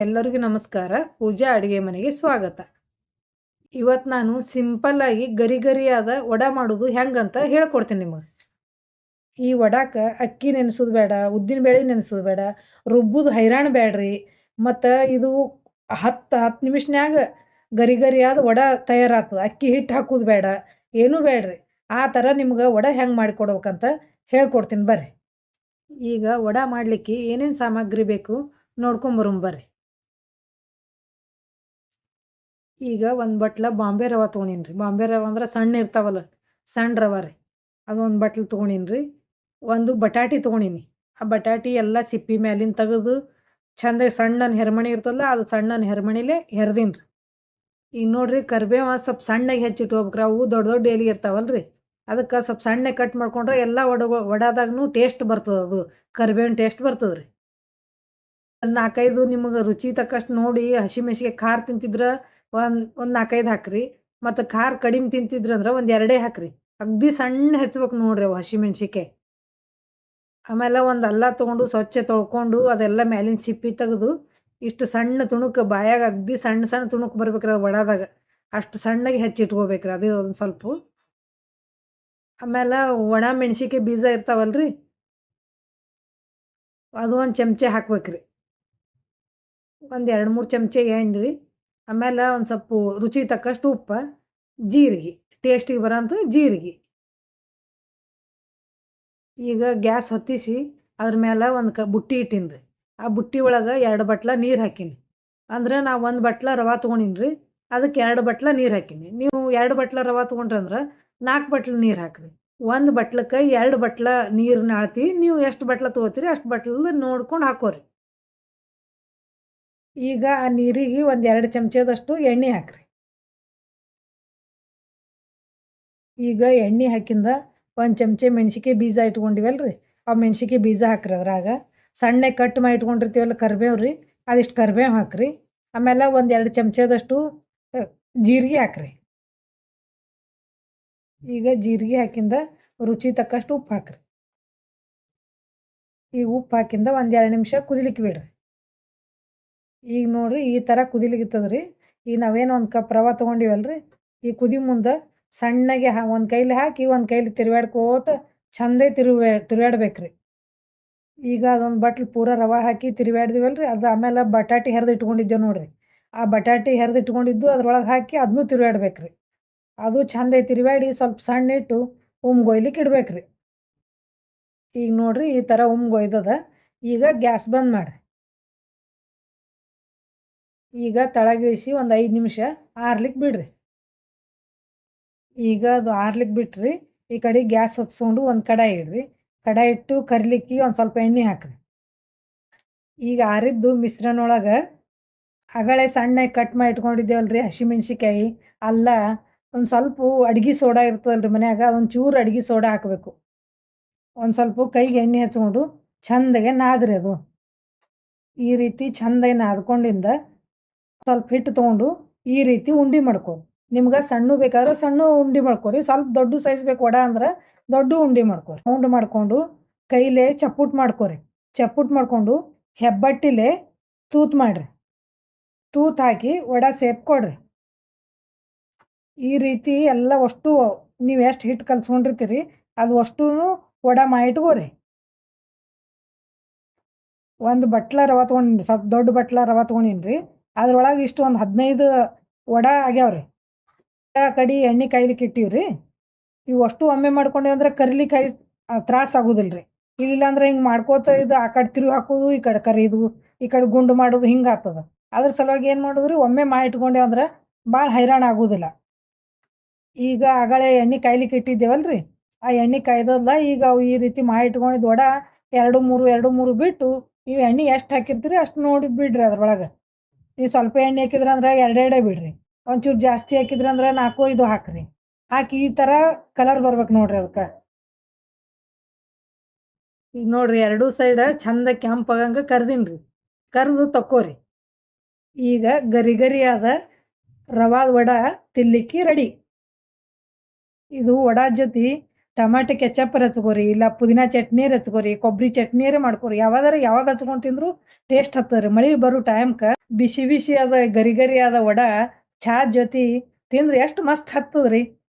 ಎಲ್ಲರಿಗೂ ನಮಸ್ಕಾರ. ಪೂಜಾ ಅಡುಗೆ ಮನೆಗೆ ಸ್ವಾಗತ. ಇವತ್ತು ನಾನು ಸಿಂಪಲ್ಲಾಗಿ ಗರಿ ಗರಿಯಾದ ವಡ ಮಾಡೋದು ಹೆಂಗಂತ ಹೇಳ್ಕೊಡ್ತೀನಿ ನಿಮಗೆ. ಈ ವಡಾಕ ಅಕ್ಕಿ ನೆನೆಸೋದು ಬೇಡ, ಉದ್ದಿನ ಬೇಳೆ ನೆನೆಸೋದು ಬೇಡ, ರುಬ್ಬುದು ಹೈರಾಣ ಬೇಡ್ರಿ ಮತ್ತು ಇದು ಹತ್ತು ಹತ್ತು ನಿಮಿಷನ್ಯಾಗ ಗರಿ ಗರಿಯಾದ ವಡ ತಯಾರಾಗ್ತದೆ. ಅಕ್ಕಿ ಹಿಟ್ಟು ಹಾಕೋದು ಬೇಡ, ಏನೂ ಬೇಡ್ರಿ ಆ ಥರ ನಿಮ್ಗೆ ವಡ ಹೆಂಗೆ ಮಾಡಿಕೊಡ್ಬೇಕಂತ ಹೇಳ್ಕೊಡ್ತೀನಿ ಬರ್ರಿ. ಈಗ ವಡ ಮಾಡಲಿಕ್ಕೆ ಏನೇನು ಸಾಮಗ್ರಿ ಬೇಕು ನೋಡ್ಕೊಂಬರು ಬರ್ರಿ. ಈಗ ಒಂದು ಬಟ್ಲ ಬಾಂಬೆ ರವೆ ತೊಗೊಂಡಿನಿ ಬಾಂಬೆ ರವೆ ಅಂದ್ರೆ ಸಣ್ಣ ಇರ್ತಾವಲ್ಲ, ಸಣ್ಣ ರವೆ ರೀ. ಅದೊಂದು ಬಟ್ಲು ತೊಗೊಂಡಿನಿ ಒಂದು ಬಟಾಟಿ ತೊಗೊಂಡೀನಿ. ಆ ಬಟಾಟಿ ಎಲ್ಲ ಸಿಪ್ಪಿ ಮ್ಯಾಲಿನ ತೆಗೆದು ಚಂದ ಸಣ್ಣನ ಹೆರ್ಮಣಿ ಇರ್ತಲ್ಲ ಅದು ಸಣ್ಣನ ಹೆರ್ಮಣಿಲೇ ಹೆರ್ದೀನಿ ರೀ ಈಗ ನೋಡ್ರಿ ಕರ್ಬೇವ ಸ್ವಲ್ಪ ಸಣ್ಣಗೆ ಹೆಚ್ಚಿಟ್ಕೋಬೇಕ್ರಿ ಅವು ದೊಡ್ಡ ದೊಡ್ಡ ಎಲೆ ಇರ್ತಾವಲ್ಲ ರೀ ಅದಕ್ಕೆ ಸ್ವಲ್ಪ ಸಣ್ಣ ಕಟ್ ಮಾಡ್ಕೊಂಡ್ರೆ ಎಲ್ಲ ವಡ ವಡಾದಾಗೂ ಟೇಸ್ಟ್ ಬರ್ತದೆ ಅದು. ಕರ್ಬೇವಿನ ಟೇಸ್ಟ್ ಬರ್ತದೆ ರೀ ನಾಲ್ಕೈದು ನಿಮಗೆ ರುಚಿ ತಕ್ಕಷ್ಟು ನೋಡಿ ಹಸಿಮೆಣ್ಸಿಗೆ ಖಾರ ತಿಂತಿದ್ರೆ ಒಂದು ಒಂದು ನಾಲ್ಕೈದು ಹಾಕ್ರಿ. ಮತ್ತು ಖಾರ ಕಡಿಮೆ ತಿಂತಿದ್ರಂದ್ರೆ ಒಂದು ಎರಡೇ ಹಾಕ್ರಿ. ಅಗ್ದಿ ಸಣ್ಣ ಹೆಚ್ಚಬೇಕು ನೋಡ್ರಿ ಅವು ಹಸಿಮೆಣ್ಸಿಕಾಯಿ ಆಮೇಲೆ ಒಂದು ಅಲ್ಲ ತೊಗೊಂಡು ಸ್ವಚ್ಛ ತೊಳ್ಕೊಂಡು ಅದೆಲ್ಲ ಮ್ಯಾಲಿನ ಸಿಪ್ಪಿ ತೆಗೆದು ಇಷ್ಟು ಸಣ್ಣ ತುಣುಕು ಬಾಯಾಗ ಅಗ್ದಿ ಸಣ್ಣ ಸಣ್ಣ ತುಣುಕು ಬರ್ಬೇಕ್ರಿ ಅದು ವಡಾದಾಗ. ಅಷ್ಟು ಸಣ್ಣಗೆ ಹೆಚ್ಚಿಟ್ಕೋಬೇಕ್ರಿ ಅದು ಒಂದು ಸ್ವಲ್ಪ. ಆಮೇಲೆ ಒಣ ಮೆಣಸಿಕಾಯಿ ಬೀಜ ಇರ್ತಾವಲ್ರಿ. ಅದು ಒಂದು ಚಮಚೆ ಹಾಕ್ಬೇಕ್ರಿ. ಒಂದು ಎರಡು, ಮೂರು ಚಮಚೆ ಎಣ್ಣೆ ರೀ ಆಮೇಲೆ ಒಂದು ಸ್ವಲ್ಪ ರುಚಿ ತಕ್ಕಷ್ಟು ಉಪ್ಪು, ಜೀರಿಗೆ ಟೇಸ್ಟಿಗೆ ಬರೋಂಥ ಜೀರಿಗೆ. ಈಗ ಗ್ಯಾಸ್ ಹೊತ್ತಿಸಿ ಅದ್ರ ಮೇಲೆ ಒಂದು ಕ ಬುಟ್ಟಿ ಇಟ್ಟೀನಿ ರೀ. ಆ ಬುಟ್ಟಿ ಒಳಗೆ ಎರಡು ಬಟ್ಲ ನೀರು ಹಾಕೀನಿ. ಅಂದ್ರೆ ನಾ ಒಂದು ಬಟ್ಲ ರವೆ ತೊಗೊಂಡಿನಿ ಅದಕ್ಕೆ ಎರಡು ಬಟ್ಲ ನೀರು ಹಾಕೀನಿ. ನೀವು ಎರಡು ಬಟ್ಲ ರವೆ ತೊಗೊಂಡ್ರಂದ್ರೆ ನಾಲ್ಕು ಬಟ್ಲ ನೀರು ಹಾಕ್ರಿ. ಒಂದು ಬಟ್ಲಕ್ಕೆ ಎರಡು ಬಟ್ಲ ನೀರನ್ನ ಆಳ್ತಿ, ನೀವು ಎಷ್ಟು ಬಟ್ಲ ತೊಗೋತೀರಿ ಅಷ್ಟು ಬಟ್ಲ ನೋಡ್ಕೊಂಡು ಹಾಕೋರಿ. ಈಗ ಆ ನೀರಿಗೆ ಒಂದು ಎರಡು ಚಮಚದಷ್ಟು ಎಣ್ಣೆ ಹಾಕ್ರಿ. ಈಗ ಎಣ್ಣೆ ಹಾಕಿಂದ ಒಂದು ಚಮಚೆ ಮೆಣ್ಸಿಕಾಯಿ ಬೀಜ ಇಟ್ಕೊಂಡಿವಲ್ರಿ ಆ ಮೆಣ್ಸಿಕಾಯಿ ಬೀಜ ಹಾಕ್ರಿ ಅದ್ರಾಗ. ಸಣ್ಣ ಕಟ್ ಮಾಡಿ ಇಟ್ಕೊಂಡಿರ್ತೀವಲ್ಲ ಕರಿಬೇವು ರೀ ಅದಿಷ್ಟು ಕರ್ಬೇವು ಹಾಕ್ರಿ. ಆಮೇಲೆ ಒಂದು ಎರಡು ಚಮಚದಷ್ಟು ಜೀರಿಗೆ ಹಾಕ್ರಿ. ಈಗ ಜೀರಿಗೆ ಹಾಕಿಂದ ರುಚಿ ತಕ್ಕಷ್ಟು ಉಪ್ಪು ಹಾಕ್ರಿ. ಈಗ ಉಪ್ಪು ಹಾಕಿಂದ ಒಂದು ಎರಡು ನಿಮಿಷ ಕುದಿಲಿಕ್ಕೆ ಬಿಡ್ರಿ. ಈಗ ನೋಡ್ರಿ ಈ ಥರ ಕುದಿಲಿಗಿತ್ತದ್ರಿ. ಈಗ ನಾವೇನು ಒಂದು ಕಪ್ ರವೆ ತೊಗೊಂಡಿವಲ್ರಿ. ಈ ಕುದಿ ಮುಂದೆ ಸಣ್ಣಗೆ ಹಾ ಒಂದು ಕೈಲಿ ಹಾಕಿ ಒಂದು ಕೈಲಿ ತಿರುವಾಡ್ಕೋತ ಚಂದೇ ತಿರುವೆ ರೀ ಈಗ ಅದೊಂದು ಬಟ್ಲು ಪೂರ ರವೆ ಹಾಕಿ ತಿರುವಾಡ್ದಿವಲ್ರಿ ಅದು ಆಮೇಲೆ ಬಟಾಟಿ ಹೆರ್ದು ಇಟ್ಕೊಂಡಿದ್ದೇವೆ ನೋಡ್ರಿ. ಆ ಬಟಾಟಿ ಹೆರ್ದು ಇಟ್ಕೊಂಡಿದ್ದು ಅದ್ರೊಳಗೆ ಹಾಕಿ ಅದನ್ನೂ ರೀ ಅದು ಚಂದ ತಿರುವಾಡಿ ಸ್ವಲ್ಪ ಸಣ್ಣ ಇಟ್ಟು ಉಮ್ಗೊಯ್ಲಿಕ್ಕೆ ಇಡ್ಬೇಕ್ರಿ. ಈಗ ನೋಡ್ರಿ ಈ ಥರ ಉಮ್ಗೊಯ್ದದ ಈಗ ಗ್ಯಾಸ್ ಬಂದ್ ಮಾಡಿರಿ. ಈಗ ತಳಗಿಳಿಸಿ ಒಂದು ಐದು ನಿಮಿಷ ಆರ್ಲಿಕ್ಕೆ ಬಿಡ್ರಿ. ಈಗ ಅದು ಆರ್ಲಿಕ್ಕೆ ಬಿಟ್ರಿ, ಈ ಕಡೆ ಗ್ಯಾಸ್ ಹೊತ್ಸ್ಕೊಂಡು ಒಂದು ಕಡಾಯಿ ಇಡ್ರಿ. ಕಡಾಯಿ ಇಟ್ಟು ಕರಿಲಿಕ್ಕೆ ಒಂದು ಸ್ವಲ್ಪ ಎಣ್ಣೆ ಹಾಕ್ರಿ. ಈಗ ಆರಿದ್ದು ಮಿಶ್ರಣ ಒಳಗೆ ಅಗಳೆ ಸಣ್ಣಗೆ ಕಟ್ ಮಾಡಿ ಇಟ್ಕೊಂಡಿದ್ದೇವಲ್ರಿ ಹಸಿಮೆಣ್ಸಿಕಾಯಿ ಅಲ್ಲ ಒಂದು ಸ್ವಲ್ಪ ಅಡ್ಗೆ ಸೋಡಾ ಇರ್ತದಲ್ರಿ ಮನ್ಯಾಗ ಒಂದು ಚೂರು ಅಡ್ಗೆ ಸೋಡಾ ಹಾಕಬೇಕು. ಒಂದು ಸ್ವಲ್ಪ ಕೈಗೆ ಎಣ್ಣೆ ಹಚ್ಕೊಂಡು ಚಂದಗೆ ನಾದ್ರಿ ಅದು. ಈ ರೀತಿ ಚಂದಾಗಿ ನಾದ್ಕೊಂಡಿಂದ ಸ್ವಲ್ಪ ಹಿಟ್ಟು ತೊಗೊಂಡು ಈ ರೀತಿ ಉಂಡೆ ಮಾಡ್ಕೊ. ನಿಮ್ಗೆ ಸಣ್ಣ ಬೇಕಾದ್ರೆ ಸಣ್ಣ ಉಂಡೆ ಮಾಡ್ಕೊರಿ, ಸ್ವಲ್ಪ ದೊಡ್ಡ ಸೈಜ್ ಬೇಕು ವಡ ಅಂದ್ರೆ ದೊಡ್ಡ ಉಂಡೆ ಮಾಡ್ಕೊರಿ. ಉಂಡೆ ಮಾಡ್ಕೊಂಡು ಕೈಲೇ ಚಪ್ಪುಟ್ ಮಾಡ್ಕೊರಿ. ಚಪ್ಪುಟ್ ಮಾಡ್ಕೊಂಡು ಹೆಬ್ಬಟ್ಟಿಲೆ ತೂತ್ ಮಾಡ್ರಿ. ತೂತ್ ಹಾಕಿ ವಡ ಸೇಪ್ ಕೊಡ್ರಿ. ಈ ರೀತಿ ಎಲ್ಲ ಅಷ್ಟು ನೀವು ಎಷ್ಟು ಹಿಟ್ಟು ಕಲ್ಸ್ಕೊಂಡಿರ್ತೀರಿ ಅದು ಅಷ್ಟು ವಡ ಮಾಡಿಟ್ಕೋರಿ ಒಂದು ಬಟ್ಲ ರವ ತೊಗೊಂಡಿನಿ, ಸ್ವಲ್ಪ ದೊಡ್ಡ ಬಟ್ಲ ರವ ತಗೊಂಡಿನ್ರಿ. ಅದ್ರೊಳಗೆ ಇಷ್ಟು ಒಂದು ಹದಿನೈದು ವಡ ಆಗ್ಯಾವ್ರಿ. ಕಡಿ ಎಣ್ಣೆ ಕಾಯ್ಲಿಕ್ಕೆ ಇಟ್ಟಿವ್ರಿ. ಇವು ಅಷ್ಟು ಒಮ್ಮೆ ಮಾಡ್ಕೊಂಡೇವು ಅಂದ್ರೆ ಕರಿಲಿ ಕಾಯಿ ತ್ರಾಸ ಆಗುದಿಲ್ರಿ. ಇಲ್ಲ ಅಂದ್ರೆ ಹಿಂಗ್ ಮಾಡ್ಕೋತ ಇದು ಆ ಕಡೆ ತಿರುಗಿ ಹಾಕೋದು, ಈ ಕಡೆ ಕರಿದು, ಈ ಕಡೆ ಗುಂಡು ಮಾಡೋದು ಹಿಂಗ ಆಗ್ತದ. ಅದ್ರ ಸಲುವಾಗಿ ಏನ್ ಮಾಡುದ್ರಿ, ಒಮ್ಮೆ ಮಾಡಿ ಇಟ್ಕೊಂಡೇವ್ ಅಂದ್ರೆ ಭಾಳ ಹೈರಾಣ ಆಗುದಿಲ್ಲ. ಈಗ ಆಗಳೇ ಎಣ್ಣೆ ಕಾಯ್ಲಿಕ್ಕೆ ಇಟ್ಟಿದ್ದೇವಲ್ರಿ. ಆ ಎಣ್ಣೆ ಕಾಯ್ದಲ್ಲ ಈಗ ಅವು ಈ ರೀತಿ ಮಾಡಿ ಇಟ್ಕೊಂಡಿದ್ ವಡ ಎರಡು ಮೂರು ಎರಡು ಮೂರು ಬಿಟ್ಟು ಈ ಎಣ್ಣೆ ಎಷ್ಟು ಹಾಕಿರ್ತೀರಿ ಅಷ್ಟು ನೋಡಿ ಬಿಡ್ರಿ ಅದ್ರೊಳಗೆ. ನೀವು ಸ್ವಲ್ಪ ಎಣ್ಣೆ ಹಾಕಿದ್ರೆ ಅಂದ್ರೆ ಎರಡೆರಡೇ ಬಿಡ್ರಿ. ಒಂಚೂರು ಜಾಸ್ತಿ ಹಾಕಿದ್ರೆ ಅಂದ್ರೆ ನಾಲ್ಕು, ಐದು ಹಾಕ್ರಿ. ಹಾಕಿ ಈ ತರ ಕಲರ್ ಬರ್ಬೇಕು ನೋಡ್ರಿ ಅದಕ್ಕೆ. ಈಗ ನೋಡ್ರಿ ಎರಡೂ ಸೈಡ್ ಚಂದ ಕೆಂಪಾಗಂಗ ಕರ್ದೀನಿ ರೀ ಕರ್ದು ತಕ್ಕೋರಿ. ಈಗ ಗರಿ ಗರಿಯಾದ ರವಾದ ವಡ ತಿನ್ಲಿಕ್ಕೆ ರೆಡಿ ಇದು ವಡ ಜೊತೆ ಟಮಾಟಿ ಕೆಚಪ್ ರಚ್ಕೋರಿ, ಇಲ್ಲ ಪುದೀನಾ ಚಟ್ನಿ ರಚ್ಕೋರಿ ಕೊಬ್ಬರಿ ಚಟ್ನಿಯರ ಮಾಡ್ಕೋರಿ ಯಾವ್ದಾರ ಯಾವಾಗ ಹಚ್ಕೊಂಡ್ ತಿಂದ್ರು ಟೇಸ್ಟ್ ಹತ್ತದ್ರಿ. ಮಳಿ ಬರೋ ಟೈಮ್ಕ ಬಿಸಿ ಬಿಸಿ ಅದ ಗರಿ ಗರಿ ಅದ ವಡ, ಚಾ ಜೊತೆ ತಿಂದ್ರೆ ಎಷ್ಟು ಮಸ್ತ್ ಹತ್ತದ್ರಿ.